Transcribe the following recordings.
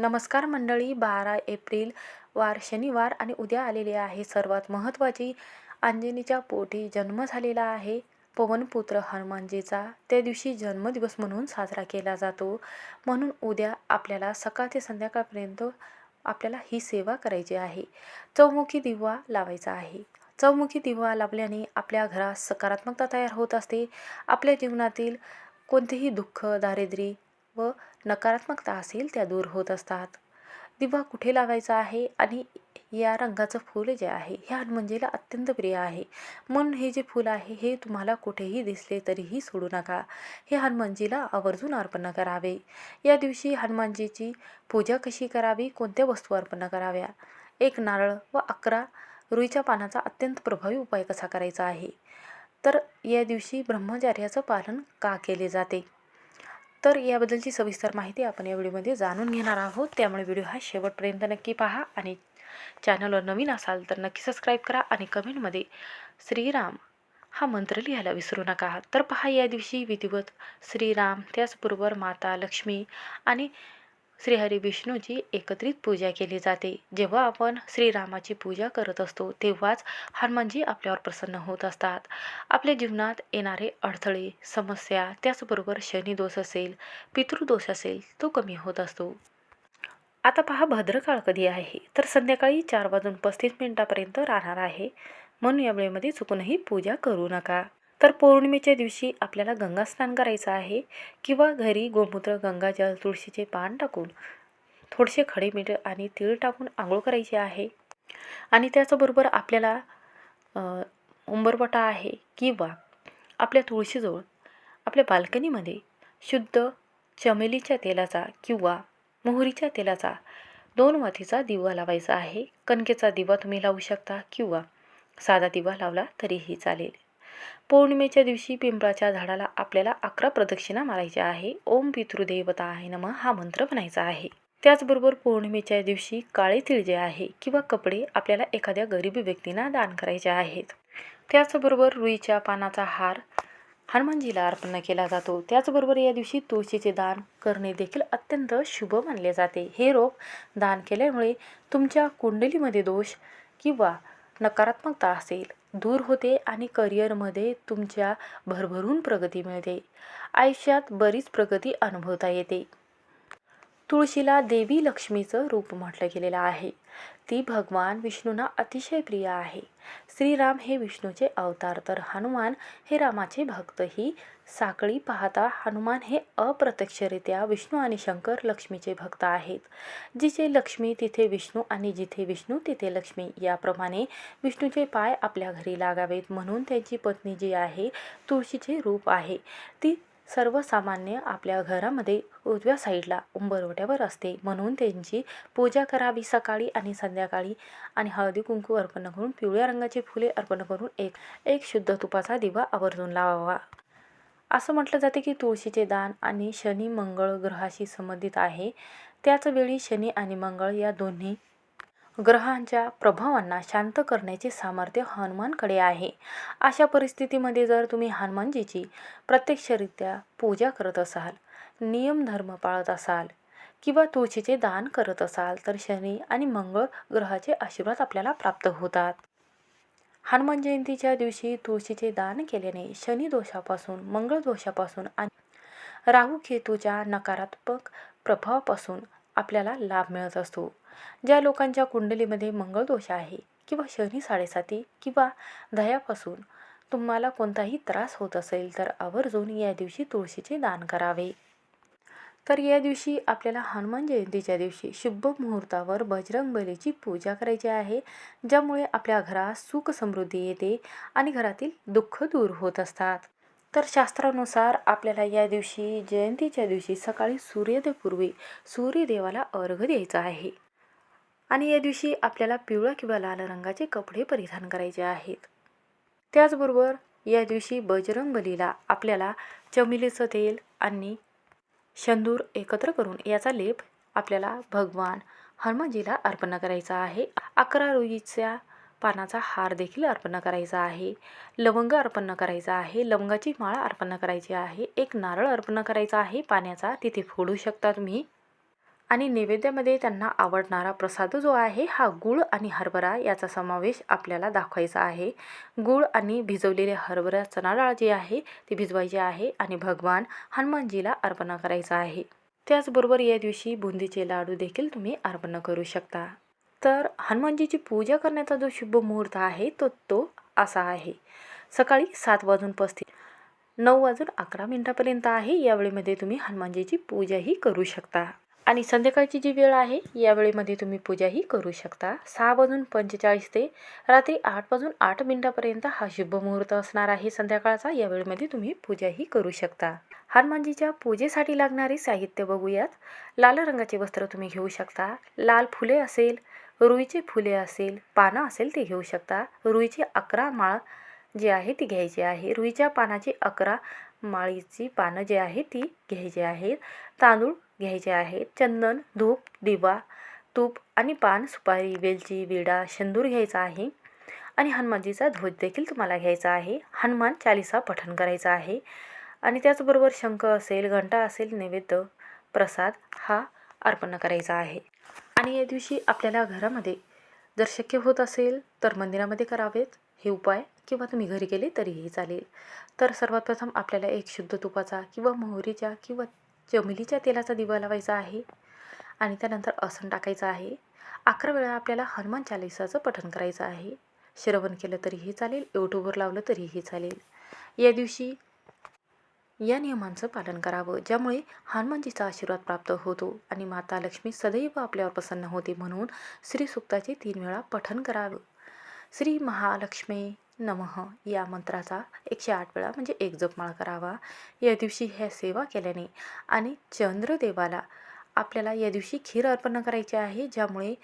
नमस्कार मंडळी बारा एप्रिल वार शनिवार आणि उद्या आलेली आहे सर्वात महत्त्वाची. अंजनीच्या पोटी जन्म झालेला आहे. पवनपुत्र हनुमानजीचा त्या दिवशी जन्मदिवस म्हणून साजरा केला जातो. म्हणून उद्या आपल्याला सकाळ ते संध्याकाळपर्यंत आपल्याला ही सेवा करायची आहे. चौमुखी दिवा लावायचा आहे. चौमुखी दिवा लावल्याने आपल्या घरात सकारात्मकता तयार होत असते. आपल्या जीवनातील कोणतेही दुःख दारिद्र्य व नकारात्मकता असेल त्या दूर होत असतात. दिवा कुठे लावायचा आहे आणि या रंगाचं फूल जे आहे हे हनुमानजीला अत्यंत प्रिय आहे. म्हणून हे जे फूल आहे हे तुम्हाला कुठेही दिसले तरीही सोडू नका. हे हनुमानजीला आवर्जून अर्पण करावे. या दिवशी हनुमानजीची पूजा कशी करावी कोणत्या वस्तू अर्पण कराव्या? एक नारळ व अकरा रुईच्या पानाचा अत्यंत प्रभावी उपाय कसा करायचा आहे? तर या दिवशी ब्रह्मचार्याचं पालन का केले जाते? तर याबद्दलची सविस्तर माहिती आपण या व्हिडिओमध्ये जाणून घेणार आहोत. त्यामुळे व्हिडिओ हा शेवटपर्यंत नक्की पहा आणि चॅनलवर नवीन असाल तर नक्की सबस्क्राईब करा आणि कमेंटमध्ये श्रीराम हा मंत्र लिहायला विसरू नका. तर पहा या दिवशी विधिवत श्रीराम त्याचबरोबर माता लक्ष्मी आणि श्रीहरी विष्णूची एकत्रित पूजा केली जाते. जेव्हा आपण श्रीरामाची पूजा करत असतो तेव्हाच हनुमानजी आपल्यावर प्रसन्न होत असतात. आपल्या जीवनात येणारे अडथळे समस्या त्याचबरोबर शनिदोष असेल पितृदोष असेल तो कमी होत असतो. आता पहा भद्रकाळ कधी आहे? तर संध्याकाळी चार वाजून पस्तीस मिनिटापर्यंत राहणार आहे. म्हणून या वेळेमध्ये चुकूनही पूजा करू नका. तर पौर्णिमेच्या दिवशी आपल्याला गंगा स्नान करायचं आहे किंवा घरी गोमूत्र गंगाजल तुळशीचे पान टाकून थोडेसे खडे मीठ आणि तीळ टाकून आंघोळ करायची आहे. आणि त्याचबरोबर आपल्याला उंबरवटा आहे किंवा आपल्या तुळशीजवळ आपल्या बाल्कनीमध्ये शुद्ध चमेलीच्या तेलाचा किंवा मोहरीच्या तेलाचा दोन वातीचा दिवा लावायचा आहे. कणकेचा दिवा तुम्ही लावू शकता किंवा साधा दिवा लावला तरीही चालेल. पौर्णिमेच्या दिवशी पिंपळाच्या झाडाला आपल्याला अकरा प्रदक्षिणा मारायच्या आहे. ओम पितृदेवता आहे नम हा मंत्र म्हणायचा आहे. त्याचबरोबर पौर्णिमेच्या दिवशी काळे तिळ जे आहे किंवा कपडे आपल्याला एखाद्या गरीब व्यक्तींना दान करायचे आहेत. त्याचबरोबर रुईच्या पानाचा हार हनुमानजीला अर्पण केला जातो. त्याचबरोबर या दिवशी तुळशीचे दान करणे देखील अत्यंत शुभ मानले जाते. हे रोप दान केल्यामुळे तुमच्या कुंडलीमध्ये दोष किंवा नकारात्मकता असेल. दूर होते आणि करिअरमध्ये तुमच्या भरभरून प्रगती मिळते. आयुष्यात बरीच प्रगती अनुभवता येते. तुळशीला देवी लक्ष्मीचं रूप म्हटलं गेलेलं आहे. ती भगवान विष्णूंना अतिशय प्रिय आहे. श्रीराम हे विष्णूचे अवतार तर हनुमान हे रामाचे भक्तही साकळी पाहता हनुमान हे अप्रत्यक्षरित्या विष्णू आणि शंकर लक्ष्मीचे भक्त आहेत. जिथे लक्ष्मी तिथे विष्णू आणि जिथे विष्णू तिथे लक्ष्मी. याप्रमाणे विष्णूचे पाय आपल्या घरी लागावेत म्हणून त्यांची पत्नी जी आहे तुळशीचे रूप आहे. ती सर्वसामान्य आपल्या घरामध्ये उजव्या साईडला उंबरवट्यावर असते. म्हणून त्यांची पूजा करावी सकाळी आणि संध्याकाळी. आणि हळदी कुंकू अर्पण करून पिवळ्या रंगाची फुले अर्पण करून एक एक शुद्ध तुपाचा दिवा आवर्जून लावावा. असं म्हटलं जाते की तुळशीचे दान आणि शनी मंगळ ग्रहाशी संबंधित आहे. त्याच वेळी शनी आणि मंगळ या दोन्ही ग्रहांच्या प्रभावांना शांत करण्याचे सामर्थ्य हनुमानकडे आहे. अशा परिस्थितीमध्ये जर तुम्ही हनुमानजीची प्रत्यक्षरित्या पूजा करत असाल नियम धर्म पाळत असाल किंवा तुळशीचे दान करत असाल तर शनी आणि मंगळ ग्रहाचे आशीर्वाद आपल्याला प्राप्त होतात. हनुमान जयंतीच्या दिवशी तुळशीचे दान केल्याने शनी दोषापासून मंगळ दोषापासून आणि राहू केतूच्या नकारात्मक प्रभावापासून आपल्याला लाभ मिळत असतो. ज्या लोकांच्या कुंडलीमध्ये मंगळ दोष आहे किंवा शनी साडेसाती किंवा दह्यापासून तुम्हाला कोणताही त्रास होत असेल तर आवर्जून या दिवशी तुळशीचे दान करावे. तर या दिवशी आपल्याला हनुमान जयंतीच्या दिवशी शुभ मुहूर्तावर बजरंग बलीची पूजा करायची आहे ज्यामुळे आपल्या घरात सुख समृद्धी येते आणि घरातील दुःख दूर होत असतात. तर शास्त्रानुसार आपल्याला या दिवशी जयंतीच्या दिवशी सकाळी सूर्योदयपूर्वी सूर्यदेवाला अर्घ द्यायचा आहे. आणि या दिवशी आपल्याला पिवळा किंवा लाल रंगाचे कपडे परिधान करायचे आहेत. त्याचबरोबर या दिवशी बजरंग बलीला आपल्याला चमेलीचं तेल आणि शंदूर एकत्र करून याचा लेप आपल्याला भगवान हनुमानजीला अर्पण करायचा आहे. अकरा रोजीच्या पानाचा हार देखील अर्पण करायचा आहे. लवंग अर्पण करायचा आहे. लवंगाची माळ अर्पण करायची आहे. एक नारळ अर्पण करायचा आहे. पाण्याचा तिथे फोडू शकता तुम्ही. आणि नैवेद्यामध्ये त्यांना आवडणारा प्रसाद जो आहे हा गूळ आणि हरभरा याचा समावेश आपल्याला दाखवायचा आहे. गूळ आणि भिजवलेले हरभरा चणाडाळ जी आहे ती भिजवायची आहे आणि भगवान हनुमानजीला अर्पण करायचा आहे. त्याचबरोबर या दिवशी बुंदीचे लाडू देखील तुम्ही अर्पण करू शकता. तर हनुमानजीची पूजा करण्याचा जो शुभ मुहूर्त आहे तो तो असा आहे. सकाळी सात वाजून पस्तीस नऊ वाजून अकरा मिनटापर्यंत आहे या वेळेमध्ये तुम्ही हनुमानजीची पूजाही करू शकता. आणि संध्याकाळची जी वेळ आहे या वेळेमध्ये तुम्ही पूजाही करू शकता. सहा वाजून पंचेचाळीस ते रात्री आठ वाजून आठ मिनटापर्यंत हा शुभ मुहूर्त असणार आहे. संध्याकाळचा या वेळेमध्ये तुम्ही पूजाही करू शकता. हनुमानजीच्या पूजेसाठी लागणारे साहित्य बघूयात. लाल रंगाचे वस्त्र तुम्ही घेऊ शकता. लाल फुले असेल रुईचे फुले असेल पानं असेल ते घेऊ शकता. रुईचे अकरा माळ जी आहे ती घ्यायची आहे. रुईच्या पानाची अकरा माळीची पानं जी आहे ती घ्यायची आहेत. तांदूळ घ्यायचे आहेत. चंदन धूप दिवा तूप आणि पान सुपारी वेलची विडा शेंदूर घ्यायचा आहे. आणि हनुमानजीचा ध्वज देखील तुम्हाला घ्यायचा आहे. हनुमान चालिसा पठण करायचा आहे. आणि त्याचबरोबर शंख असेल घंटा असेल नैवेद्य प्रसाद हा अर्पण करायचा आहे. आणि या दिवशी आपल्याला घरामध्ये जर शक्य होत असेल तर मंदिरामध्ये करावेत. हे उपाय किंवा तुम्ही घरी केले तरीही चालेल. तर सर्वात प्रथम आपल्याला एक शुद्ध तुपाचा किंवा मोहरीच्या किंवा चमेलीच्या तेलाचा दिवा लावायचा आहे आणि त्यानंतर आसन टाकायचं आहे. अकरा वेळा आपल्याला हनुमान चालिसाचं पठण करायचं आहे. श्रवण केलं तरीही चालेल यूट्यूबवर लावलं तरीही चालेल. या दिवशी या नियमांचं पालन करावं ज्यामुळे हनुमानजीचा आशीर्वाद प्राप्त होतो आणि माता लक्ष्मी सदैव आपल्यावर प्रसन्न होते म्हणून श्री सुक्ताचे तीन वेळा पठण करावं. श्री महालक्ष्मी नमः या मंत्राचा एकशे आठ वेळा म्हणजे एक जपमाळ करावा. या दिवशी ह्या सेवा केल्याने आणि चंद्रदेवाला आपल्याला या दिवशी खीर अर्पण करायची आहे. ज्यामुळे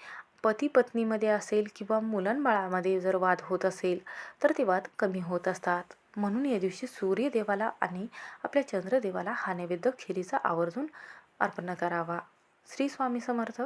पती पत्नीमध्ये असेल किंवा मुलांबाळामध्ये जर वाद होत असेल तर ते वाद कमी होत असतात. म्हणून या दिवशी सूर्यदेवाला आणि आपल्या चंद्रदेवाला हा नैवेद्य खिरीचा आवर्जून अर्पण करावा. श्री स्वामी समर्थ.